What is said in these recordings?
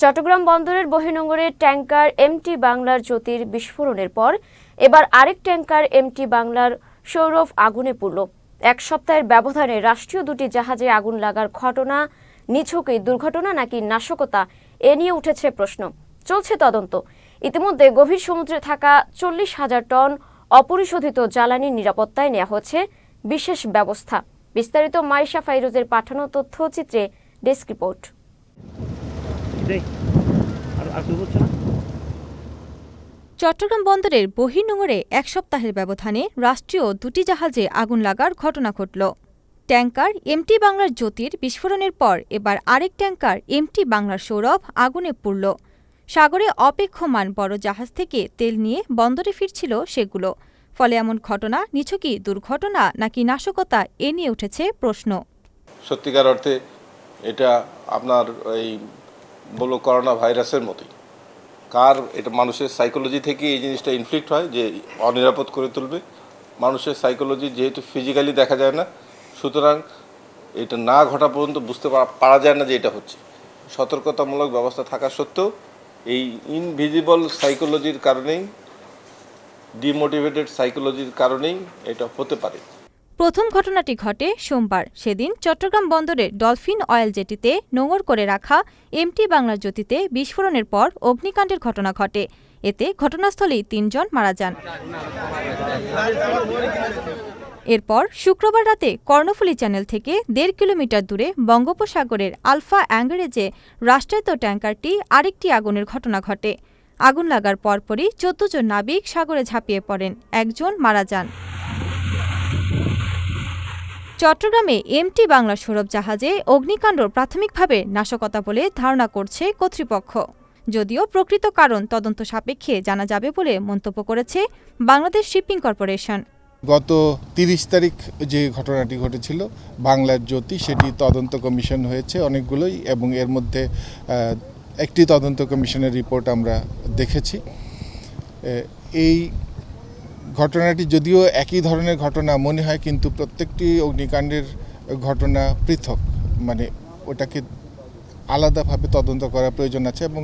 চট্টগ্রাম বন্দরের বহিনোঙ্গরে tanker MT বাংলার জ্যোতির বিস্ফোরণের পর এবার আরেক ট্যাঙ্কার এমটি বাংলার সৌরভ আগুনে পুড়ল। এক সপ্তাহের ব্যবধানে রাষ্ট্রীয় দুটি জাহাজে আগুন লাগার ঘটনা নিছকই দুর্ঘটনা নাকি নাশকতা, এ নিয়ে উঠেছে প্রশ্ন। চলছে তদন্ত। ইতিমধ্যে গভীর সমুদ্রে থাকা চল্লিশ হাজার টন অপরিশোধিত জ্বালানি নিরাপত্তায় নেওয়া হচ্ছে বিশেষ ব্যবস্থা। বিস্তারিত মাইশা ফাইরোজের পাঠানো তথ্যচিত্রে ডেস্ক রিপোর্ট। চট্টগ্রাম বন্দরের বহির্নোঙরে এক সপ্তাহের ব্যবধানে রাষ্ট্রীয় দুটি জাহাজে আগুন লাগার ঘটনা ঘটল। ট্যাঙ্কার এমটি বাংলার জ্যোতির বিস্ফোরণের পর এবার আরেক ট্যাঙ্কার এমটি বাংলার সৌরভ আগুনে পুড়ল। সাগরে অপেক্ষমান বড় জাহাজ থেকে তেল নিয়ে বন্দরে ফিরছিল সেগুলো। ফলে এমন ঘটনা নিছকই দুর্ঘটনা নাকি নাশকতা এ নিয়ে উঠেছে প্রশ্ন। সত্যিকার অর্থে এটা আপনার এই বলো করোনা ভাইরাসের মতোই। কার, এটা মানুষের সাইকোলজি থেকে এই জিনিসটা ইনফ্লিক্ট হয় যে অনিরাপদ করে তুলবে। মানুষের সাইকোলজি যেহেতু ফিজিক্যালি দেখা যায় না, সুতরাং এটা না ঘটা পর্যন্ত বুঝতে পারা- যায় না যে এটা হচ্ছে। সতর্কতামূলক ব্যবস্থা থাকা সত্ত্বেও এই ইনভিজিবল সাইকোলজির কারণেই ডিমোটিভেটেড সাইকোলজির কারণেই এটা হতে পারে। প্রথম ঘটনাটি ঘটে সোমবার। সেদিন চট্টগ্রাম বন্দরের ডলফিন অয়েল জেটিতে নোঙর করে রাখা এমটি বাংলার জ্যোতিতে বিস্ফোরণের পর অগ্নিকাণ্ডের ঘটনা ঘটে। এতে ঘটনাস্থলেই তিনজন মারা যান। এরপর শুক্রবার রাতে কর্ণফুলী চ্যানেল থেকে দেড় কিলোমিটার দূরে বঙ্গোপসাগরের আলফা অ্যাঙ্গারেজে রাষ্ট্রায়ত্ত ট্যাঙ্কারটি আরেকটি আগুনের ঘটনা ঘটে। আগুন লাগার পরপরই চোদ্দ জন নাবিক সাগরে ঝাঁপিয়ে পড়েন। একজন মারা যান। চট্টগ্রামে এমটি বাংলা সৌরভ জাহাজে অগ্নিকাণ্ড প্রাথমিকভাবে নাশকতা বলে ধারণা করছে কর্তৃপক্ষ। যদিও প্রকৃত কারণ তদন্ত সাপেক্ষে জানা যাবে বলে মন্তব্য করেছে বাংলাদেশ শিপিং কর্পোরেশন। গত তিরিশ তারিখ যে ঘটনাটি ঘটেছিল, বাংলার জ্যোতি সেটি তদন্ত কমিশন হয়েছে অনেকগুলোই এবং এর মধ্যে একটি তদন্ত কমিশনের রিপোর্ট আমরা দেখেছি। এই ঘটনাটি যদিও একই ধরনের ঘটনা মনে হয় কিন্তু প্রত্যেকটি অগ্নিকাণ্ডের ঘটনা পৃথক। মানে ওটাকে আলাদাভাবে তদন্ত করা প্রয়োজন আছে এবং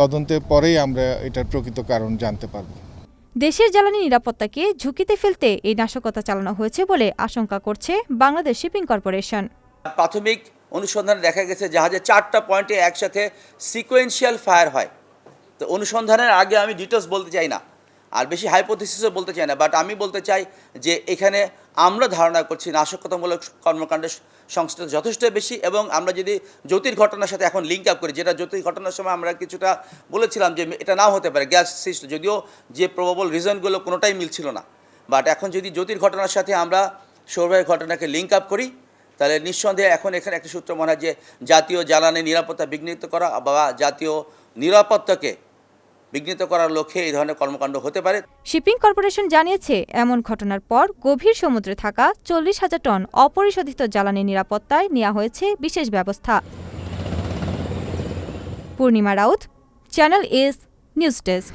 তদন্তের পরেই আমরা এটার প্রকৃত কারণ জানতে পারব। দেশের জ্বালানি নিরাপত্তাকে ঝুঁকিতে ফেলতে এই নাশকতা চালানো হয়েছে বলে আশঙ্কা করছে বাংলাদেশ শিপিং কর্পোরেশন। প্রাথমিক অনুসন্ধানে দেখা গেছে জাহাজে চারটা পয়েন্টে একসাথে সিকোয়েন্সিয়াল ফায়ার হয়। তো অনুসন্ধানের আগে আমি ডিটেলস বলতে চাই না। আর বেশি হাইপোথিসিসও বলতে চাই না বাট আমি বলতে চাই যে এখানে আমরা ধারণা করছি নাশকতামূলক কর্মকাণ্ডের সংশ্লিষ্ট যথেষ্ট বেশি এবং আমরা যদি জ্যোতির ঘটনার সাথে এখন লিঙ্ক আপ করি, যেটা জ্যোতির ঘটনার সময় আমরা কিছুটা বলেছিলাম যে এটা নাও হতে পারে গ্যাস সিস্ট যদিও যে প্রবাবল রিজনগুলো কোনোটাই মিলছিল না। বাট এখন যদি জ্যোতির ঘটনার সাথে আমরা সৌরভের ঘটনাকে লিঙ্ক আপ করি, তাহলে নিঃসন্দেহে এখন এখানে একটা সূত্র মনে হয় যে জাতীয় জ্বালানি নিরাপত্তা বিঘ্নিত করা বা জাতীয় নিরাপত্তাকে বিঘ্নিত করার লক্ষ্যে এই ধরনের কর্মকাণ্ড হতে পারে। শিপিং কর্পোরেশন জানিয়েছে, এমন ঘটনার পর গভীর সমুদ্রে থাকা চল্লিশ হাজার টন অপরিশোধিত জ্বালানি নিরাপত্তায় নেওয়া হয়েছে বিশেষ ব্যবস্থা। Purnima Raut, Channel S, news desk.